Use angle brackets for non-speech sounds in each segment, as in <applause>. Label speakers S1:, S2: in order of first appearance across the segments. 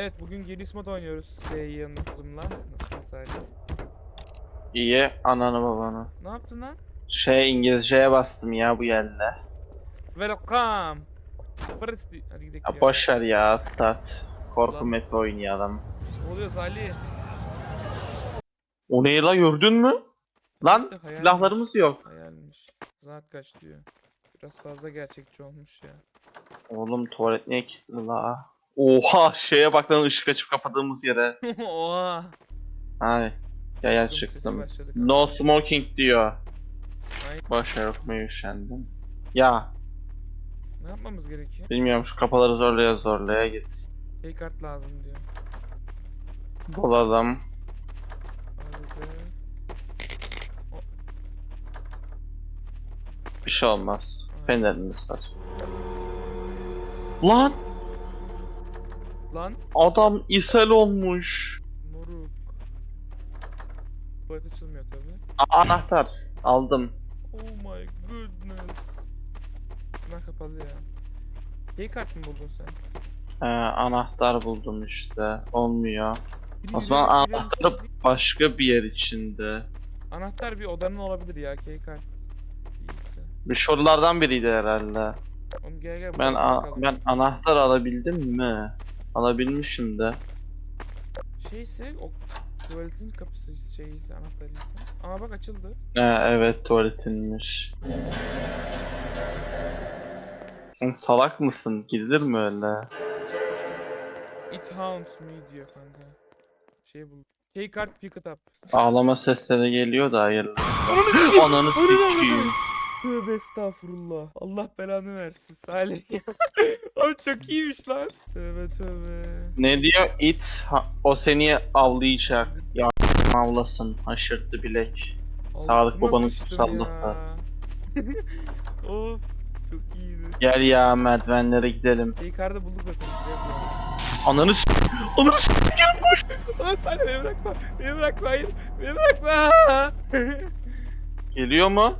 S1: Evet bugün Gelis mod oynuyoruz Seyyan kızımla. Nasılsın Salih?
S2: İyi ananı babanı.
S1: Ne yaptın lan?
S2: Şey İngilizceye bastım ya bu yerle.
S1: Welcome. Burası di- Hadi gidelim
S2: Ya
S1: ya.
S2: boş ver ya start. Korku
S1: Lan.
S2: map adam.
S1: Ne oluyor Salih?
S2: O ne la gördün mü? Lan
S1: Hayal
S2: silahlarımız yok.
S1: Hayalmiş. Saat kaç diyor. Biraz fazla gerçekçi olmuş ya.
S2: Oğlum tuvalet niye kilitli la? Oha şeye bak lan ışık açıp kapadığımız yere. <laughs>
S1: Oha.
S2: Ay. Yaya
S1: Sesi
S2: çıktım.
S1: başladı
S2: No smoking diyor.
S1: Ay.
S2: Boş ver okumaya üşendim. Ya
S1: Ne yapmamız gerekiyor?
S2: bilmiyorum şu kapıları zorlaya zorlaya git.
S1: Key kart lazım diyor.
S2: Bulalım.
S1: Hadi.
S2: Bir şey olmaz. Fenerimiz var. Lan
S1: Lan
S2: adam ishal olmuş.
S1: moruk. Tuvalet açılmıyor tabi.
S2: A- anahtar aldım.
S1: Oh my goodness. Bunlar kapalı ya. Key kart mı buldun sen?
S2: Ee, anahtar buldum işte. Olmuyor.
S1: Biri
S2: O zaman
S1: yürüyor, biri
S2: anahtar
S1: yürüyor.
S2: başka bir yer içinde.
S1: Anahtar bir odanın olabilir ya key kart. Değilse.
S2: Bir şuralardan biriydi herhalde.
S1: Oğlum gel gel.
S2: Ben
S1: burada
S2: a-
S1: bakalım.
S2: ben anahtar alabildim mi? Alabilmişim de.
S1: Şeyse o tuvaletin kapısı şeyse anahtarıysa. Aa bak açıldı.
S2: Ee, evet tuvaletinmiş. Oğlum salak mısın? Gidilir mi öyle?
S1: It haunts me diyor kanka. Şey bul. Key card pick it up.
S2: Ağlama sesleri geliyor da hayırlı.
S1: Ananı
S2: sikeyim.
S1: Tövbe estağfurullah. Allah belanı versin Salih. <laughs> Abi çok iyiymiş lan. Tövbe tövbe.
S2: Ne diyor? It ha- o seni avlayacak. Ya avlasın haşırttı bilek. Sağlık
S1: Altıma
S2: babanın
S1: sıçtım ya. <laughs> of çok iyiydi.
S2: Gel ya merdivenlere gidelim.
S1: Keycard'ı bulduk zaten.
S2: Ananı s- Ananı s-
S1: Lan Salih beni bırakma. Beni bırakma hayır. Beni bırakma. <laughs>
S2: Geliyor mu?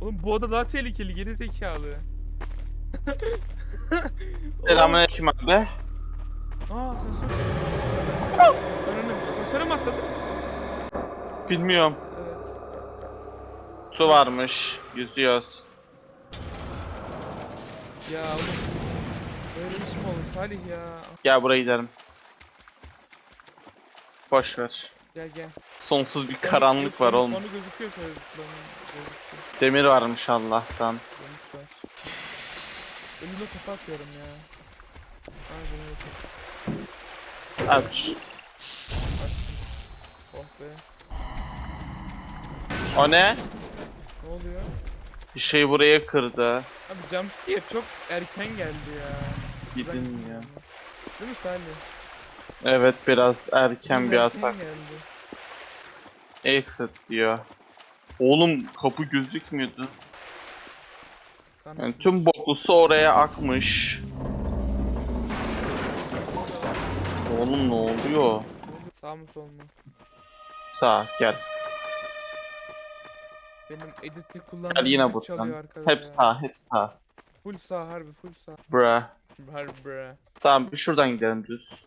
S1: Oğlum bu oda daha tehlikeli geri zekalı. <laughs>
S2: Selamünaleyküm abi.
S1: Aa asansör. Önüne asansöre mi atladın?
S2: Bilmiyorum.
S1: Evet.
S2: Su varmış. Yüzüyoruz.
S1: Ya oğlum. Böyle iş mi olur Salih ya?
S2: Gel buraya gidelim. Boş ver.
S1: Gel gel.
S2: Sonsuz bir karanlık var oğlum.
S1: Sonu gözüküyor şöyle. Gözüküyor.
S2: Demir varmış Allah'tan.
S1: Dönüş var. Önüme kafa atıyorum ya. Bunu yapayım.
S2: Aç.
S1: Oh be.
S2: O ne?
S1: Ne oluyor?
S2: Bir şey buraya kırdı.
S1: Abi jumpscare çok erken geldi ya.
S2: Gidin ya.
S1: Değil mi Salih?
S2: Evet biraz erken
S1: Biraz
S2: bir
S1: erken
S2: atak.
S1: geldi.
S2: Exit diyor. Oğlum kapı gözükmüyordu. Yani tüm boklusu oraya akmış. Oğlum ne oluyor?
S1: Sağ mı sol mu?
S2: Sağ gel.
S1: Benim editte kullandığım
S2: Gel yine buradan. Hep sağ, hep sağ.
S1: Full sağ harbi full sağ.
S2: Bruh.
S1: Harbi bre.
S2: Tamam şuradan gidelim düz.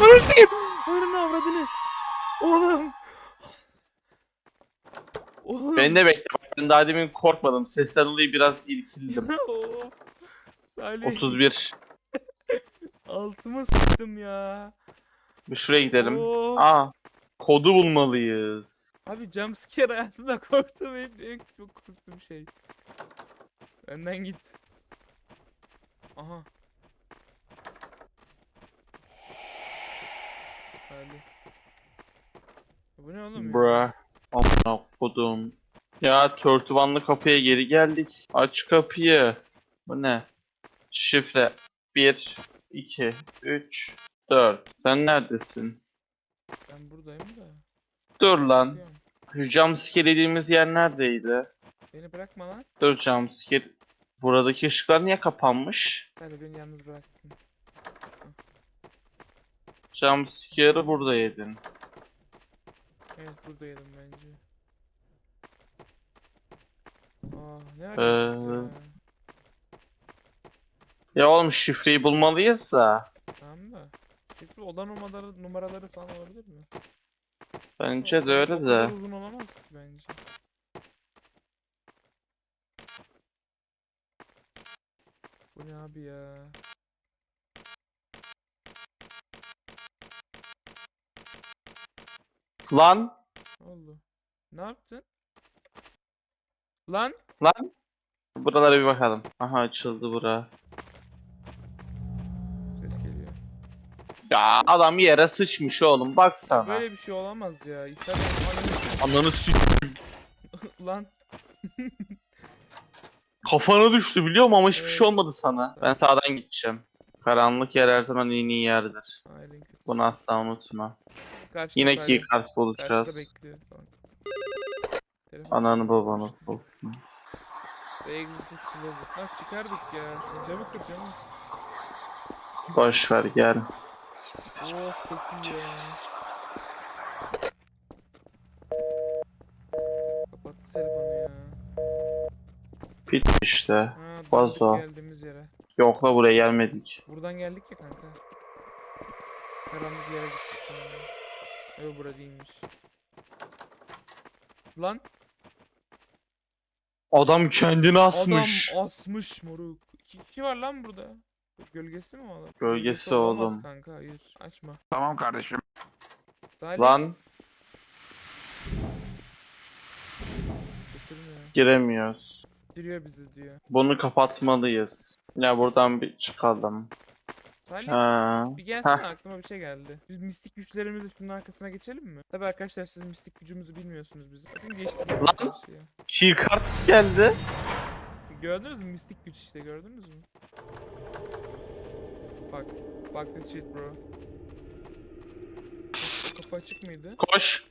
S1: Ananı avradını. Oğlum. Oğlum.
S2: Beni de bekle bak ben daha demin korkmadım. Sesten dolayı biraz irkildim. <laughs>
S1: Salih.
S2: 31.
S1: Altıma sıktım ya.
S2: Bir şuraya gidelim.
S1: Oo.
S2: Aa. Kodu bulmalıyız.
S1: Abi jumpscare hayatımda korktum en, en çok korktuğum şey. Önden git. Aha. Salih. Bu ne oğlum ya?
S2: Bruh. Amına kodum. Ya törtüvanlı kapıya geri geldik. Aç kapıyı. Bu ne? Şifre. 1, 2, 3, 4. Sen neredesin?
S1: Ben buradayım da.
S2: Dur lan. Jumpscare dediğimiz yer neredeydi?
S1: Beni bırakma lan.
S2: Dur jumpscare. Buradaki ışıklar niye kapanmış?
S1: Salih beni yalnız bıraktın.
S2: Jumpscare'ı burada yedin.
S1: Evet buradaydım bence. Aa ne
S2: Ee,
S1: arıyorsun ya?
S2: Ya oğlum şifreyi bulmalıyız da.
S1: Tamam da. Peki oda numaraları, numaraları falan olabilir mi?
S2: Bence de öyle de.
S1: uzun olamaz ki bence. Bu ne abi ya?
S2: Lan
S1: oldu? Ne yaptın? Lan!
S2: lan. Buralara bir bakalım. Aha açıldı bura.
S1: Ses geliyor.
S2: Ya adam yere sıçmış oğlum baksana.
S1: Böyle bir şey olamaz ya. İsa
S2: Ananı s- <laughs>
S1: Lan
S2: Kafana düştü biliyorum ama hiçbir
S1: Evet.
S2: şey olmadı sana. Ben sağdan gideceğim. Karanlık yer her zaman en iyi yerdir. Bunu asla unutma.
S1: Karşıda
S2: Yine ki kart
S1: bekliyor. Telefon
S2: Ananı babanı
S1: Exit closet. Lan çıkardık ya. Şunu camı kır camı.
S2: Boş ver gel.
S1: Of çok iyi ya. Kapattı telefonu ya.
S2: Pit işte.
S1: Ha,
S2: Vazo.
S1: döndük geldiğimiz yere.
S2: Yok la buraya gelmedik.
S1: Buradan geldik ya kanka. Karanlık yere gittik sonra. Yok bura değilmiş. Lan
S2: Adam kendini asmış.
S1: adam asmış moruk. İki kişi var lan burada. Gölgesi mi oğlum?
S2: Gölgesi
S1: olamaz
S2: oğlum.
S1: kanka hayır. Açma.
S3: Tamam kardeşim.
S1: Salih.
S2: Lan giremiyoruz.
S1: Bitiriyor bizi diyor.
S2: Bunu kapatmalıyız. Ya buradan bir çıkalım.
S1: Salih.
S2: Ha.
S1: Bir gelsene aklıma bir şey geldi. Biz mistik güçlerimizle şunun arkasına geçelim mi? Tabi arkadaşlar siz mistik gücümüzü bilmiyorsunuz bizim. Bakın geçtik
S2: Lan! Key kart geldi.
S1: Gördünüz mü mistik güç işte gördünüz mü? Bak. Bak this shit bro. Kapı açık mıydı?
S2: Koş.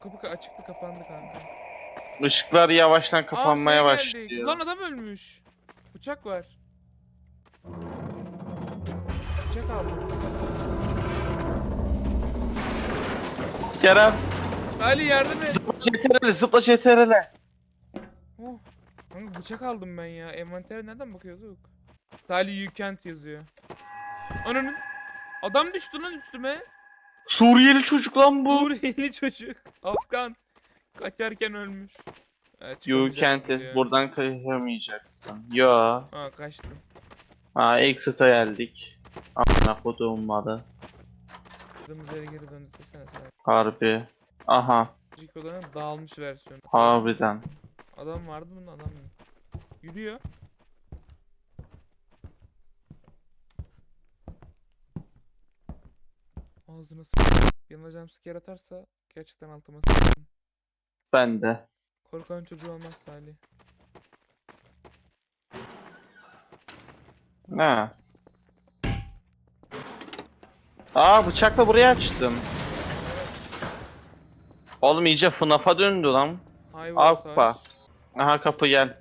S1: Kapı ka- açıktı kapandı kanka.
S2: Işıklar yavaştan kapanmaya
S1: Aa, şey geldi.
S2: başlıyor.
S1: Lan adam ölmüş. Bıçak var. Bıçak aldım.
S2: Kerem
S1: Ali yardım et.
S2: zıpla CTRL zıpla CTRL.
S1: Oh. Kanka bıçak aldım ben ya. Envantere nereden bakıyorduk? Salih you can't yazıyor. Ananın. Adam düştü lan üstüme.
S2: Suriyeli çocuk lan bu.
S1: Suriyeli çocuk. Afgan. Kaçarken ölmüş. Ha,
S2: You can't
S1: diyor.
S2: es- buradan kayamayacaksın. Yo.
S1: Ha kaçtı.
S2: Ha exit'a geldik. Amına koduğum.
S1: Kırdığımız yere geri döndü desene sen.
S2: Harbi. Aha.
S1: Çocuk odanın dağılmış versiyonu.
S2: Harbiden.
S1: Adam vardı bunun adam yok. Yürüyor. Ağzına sık. Yanına jumpscare atarsa gerçekten altıma sıçarım.
S2: Ben de.
S1: Korkan çocuğu olmaz Salih.
S2: Ne? Aa bıçakla buraya açtım. Oğlum iyice FNAF'a döndü lan. Alfa.
S1: voltage.
S2: Aha kapı gel.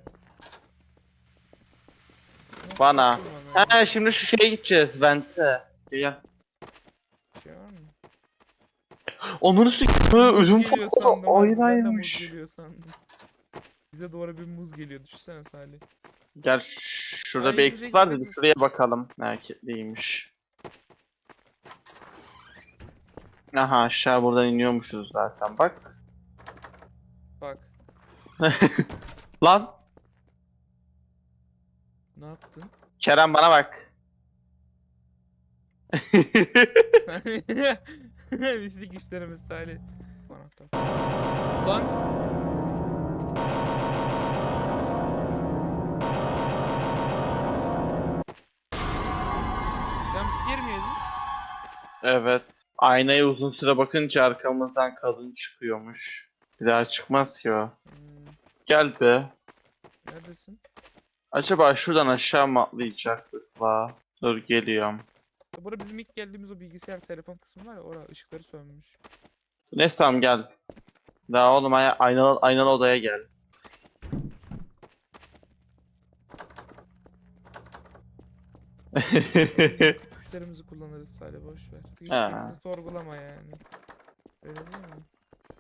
S2: Bana. Ha şimdi şu şeye gideceğiz vente. Gel.
S1: Bir şey var mı?
S2: Onları sık. Ödüm
S1: geliyor
S2: koptu.
S1: sandım. abi, ben de muz
S2: Aynaymış.
S1: geliyor sandım. Bize doğru bir muz geliyor. Düşünsene Salih.
S2: Gel ş- şurada
S1: Ay,
S2: bir
S1: exit
S2: var dedi. Şuraya bakalım. Hareketliymiş. Aha aşağı buradan iniyormuşuz zaten bak.
S1: Bak. <laughs>
S2: Lan
S1: Ne yaptın?
S2: Kerem bana bak. <laughs> <laughs> <laughs>
S1: Mislik güçlerimiz Salih. Lan. Jumpscare mi yedin?
S2: Evet. Aynaya uzun süre bakınca arkamızdan kadın çıkıyormuş. Bir daha çıkmaz ki o.
S1: Hmm,
S2: Gel be.
S1: neredesin?
S2: Acaba şuradan aşağı mı atlayacaktık la? Dur geliyorum.
S1: Ya Burada bizim ilk geldiğimiz o bilgisayar telefon kısmı var ya orada ışıkları sönmüş.
S2: Neyse tamam gel. Daha oğlum ay- aynalı, aynalı odaya gel. <laughs>
S1: Güçlerimizi kullanırız Salih boş ver.
S2: Ha.
S1: sorgulama yani. Öyle değil mi?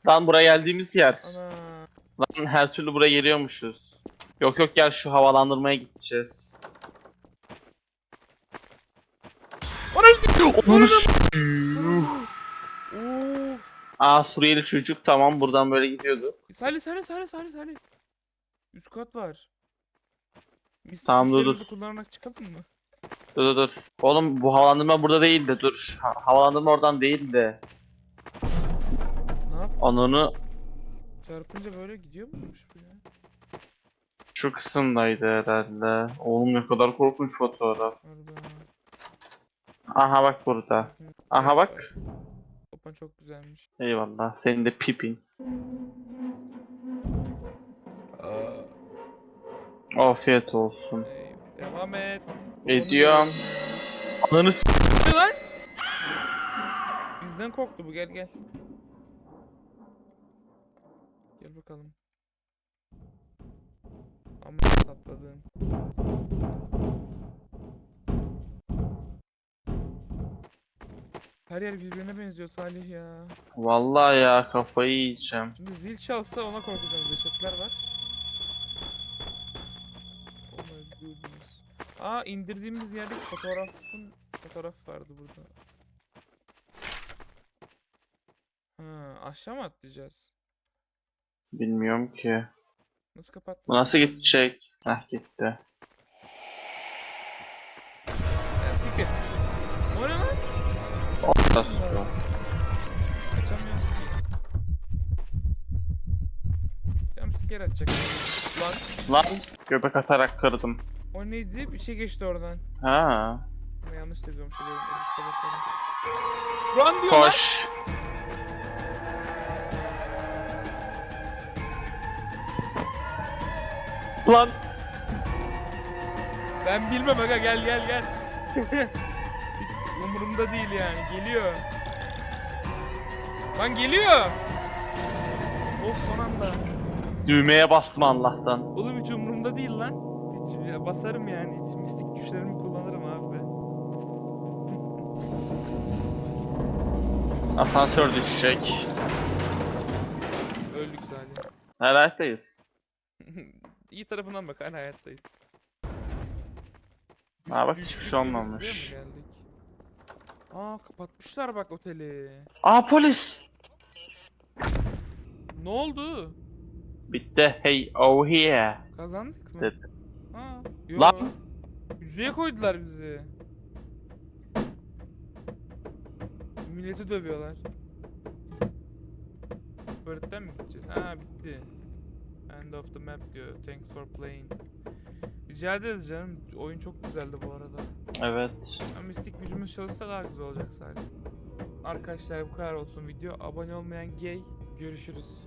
S2: Lan buraya geldiğimiz yer.
S1: Ana.
S2: Lan her türlü buraya geliyormuşuz. Yok yok gel şu havalandırmaya gideceğiz.
S1: Ana!
S2: Onu
S1: Of.
S2: Aa Suriyeli çocuk tamam buradan böyle gidiyordu.
S1: Salih Salih Salih Salih Salih. Üst kat var. Mistik
S2: Tamam, dur, dur.
S1: kullanarak çıkalım mı?
S2: Dur dur dur. Oğlum bu havalandırma burada değil de dur. Ha- havalandırma oradan değil de.
S1: Ne yap?
S2: Ananı
S1: Çarpınca böyle gidiyor muymuş bu ya?
S2: şu kısımdaydı herhalde. Oğlum ne kadar korkunç fotoğraf.
S1: Orada.
S2: Aha bak burada. Aha bak.
S1: Opan çok güzelmiş.
S2: Eyvallah. Senin de pipin. Afiyet olsun.
S1: Devam et.
S2: Ediyorum. Ananı s-
S1: lan? Bizden korktu bu gel gel. Gel bakalım. Amma sapladın. Her yer birbirine benziyor Salih ya.
S2: Vallahi ya kafayı yiyeceğim.
S1: Şimdi zil çalsa ona korkacağım. Cesetler var. Oh my goodness. Aa indirdiğimiz yerdeki fotoğrafın fotoğraf vardı burada. Ha, aşağı mı atlayacağız?
S2: Bilmiyorum ki.
S1: Nasıl kapattın?
S2: Bu nasıl gidecek? Heh gitti.
S1: Cam siker atacak. Lan
S2: Lan göbek atarak kırdım.
S1: o neydi? Bir şey geçti oradan.
S2: Ha.
S1: Ama yanlış da şey. Edit kapatalım. Run diyor lan.
S2: Koş. Lan.
S1: Ben bilmem aga gel gel gel. <laughs> Umurumda değil yani. Geliyor. Lan geliyor. Of son anda.
S2: Düğmeye bastım Allah'tan.
S1: Oğlum hiç umurumda değil lan. Hiç ya basarım yani. Hiç mistik güçlerimi kullanırım abi ben. <laughs>
S2: Asansör düşecek.
S1: Öldük Salih.
S2: Neredeyiz? <laughs>
S1: İyi tarafından bak hala hayattayız.
S2: Ha, bak, hiçbir şey olmamış.
S1: Aa kapatmışlar bak oteli.
S2: Aa polis.
S1: Ne oldu?
S2: Bitti. Hey oh here.
S1: Kazandık mı?
S2: Dedi.
S1: Ha, yo.
S2: Lan.
S1: Hücreye koydular bizi. Milleti dövüyorlar. Tuvaletten mi gideceğiz? Ha bitti. End of the map diyor. Thanks for playing. Rica ederiz canım. Oyun çok güzeldi bu arada.
S2: Evet.
S1: Ama mistik gücümüz çalışsa daha güzel olacak sadece. Arkadaşlar bu kadar olsun video. Abone olmayan gay. Görüşürüz.